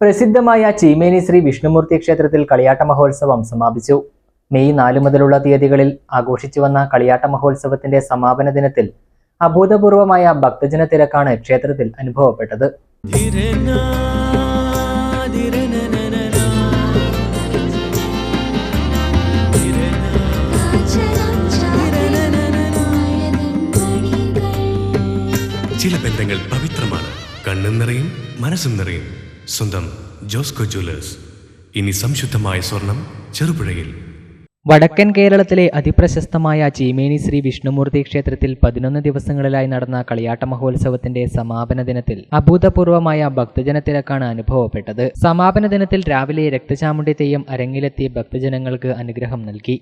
പ്രസിദ്ധമായ ചീമേനി ശ്രീ വിഷ്ണുമൂർത്തി ക്ഷേത്രത്തിൽ കളിയാട്ട മഹോത്സവം സമാപിച്ചു. മെയ് നാല് മുതലുള്ള തീയതികളിൽ ആഘോഷിച്ചു വന്ന കളിയാട്ട മഹോത്സവത്തിന്റെ സമാപന ദിനത്തിൽ അഭൂതപൂർവമായ ഭക്തജന തിരക്കാണ് ക്ഷേത്രത്തിൽ അനുഭവപ്പെട്ടത്. ചില ബന്ധങ്ങൾ പവിത്രമാണ്. കണ്ണും നിറയും മനസ്സും നിറയും. സ്വന്തം ജോസ്കോ ജ്വല്ലേഴ്സ്. ഇനി സംശുദ്ധമായ സ്വർണം ചെറുപുഴയിൽ. വടക്കൻ കേരളത്തിലെ അതിപ്രശസ്തമായ ചീമേനി ശ്രീ വിഷ്ണുമൂർത്തി ക്ഷേത്രത്തിൽ പതിനൊന്ന് ദിവസങ്ങളിലായി നടന്ന കളിയാട്ട മഹോത്സവത്തിന്റെ സമാപന ദിനത്തിൽ അഭൂതപൂർവമായ ഭക്തജനത്തിരക്കാണ് അനുഭവപ്പെട്ടത്. സമാപന ദിനത്തിൽ രാവിലെ രക്തചാമുണ്ടി തെയ്യം അരങ്ങിലെത്തി ഭക്തജനങ്ങൾക്ക് അനുഗ്രഹം നൽകി.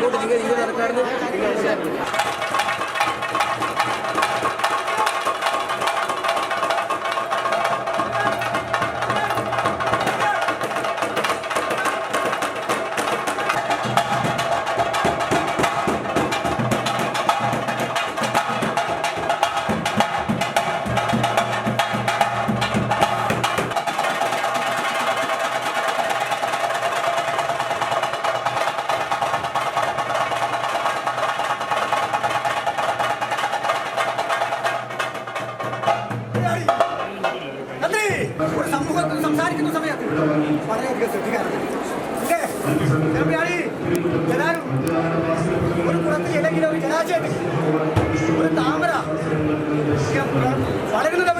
തന്ത്രി സംസാരിക്കുന്ന സമയത്ത് വളരെയധികം ശ്രദ്ധിക്കാറുണ്ട് ഒരു കുളത്തിൽ അല്ലെങ്കിൽ ഒരു ജലാശയത്തിൽ ഒരു താമര. ഇങ്ങനെ വളരുന്നത്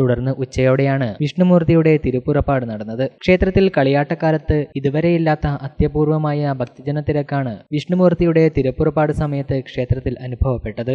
തുടർന്ന് ഉച്ചയോടെയാണ് വിഷ്ണുമൂർത്തിയുടെ തിരുപ്പുറപ്പാട് നടന്നത്. ക്ഷേത്രത്തിൽ കളിയാട്ടക്കാലത്ത് ഇതുവരെയില്ലാത്ത അത്യപൂർവമായ ഭക്തജന തിരക്കാണ് വിഷ്ണുമൂർത്തിയുടെ തിരുപ്പുറപ്പാട് സമയത്ത് ക്ഷേത്രത്തിൽ അനുഭവപ്പെട്ടത്.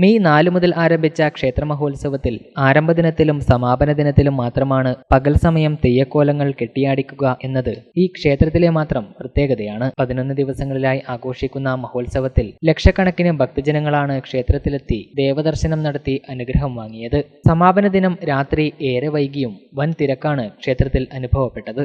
മെയ് നാല് മുതൽ ആരംഭിച്ച ക്ഷേത്ര മഹോത്സവത്തിൽ ആരംഭ ദിനത്തിലും സമാപന ദിനത്തിലും മാത്രമാണ് പകൽ സമയം തെയ്യക്കോലങ്ങൾ കെട്ടിയാടിക്കുക എന്നത്. ഈ ക്ഷേത്രത്തിലെ മാത്രം പ്രത്യേകതയാണ്. പതിനൊന്ന് ദിവസങ്ങളിലായി ആഘോഷിക്കുന്ന മഹോത്സവത്തിൽ ലക്ഷക്കണക്കിന് ഭക്തജനങ്ങളാണ് ക്ഷേത്രത്തിലെത്തി ദേവദർശനം നടത്തി അനുഗ്രഹം വാങ്ങിയത്. സമാപന ദിനം രാത്രി ഏറെ വൈകിയും വൻ തിരക്കാണ് ക്ഷേത്രത്തിൽ അനുഭവപ്പെട്ടത്.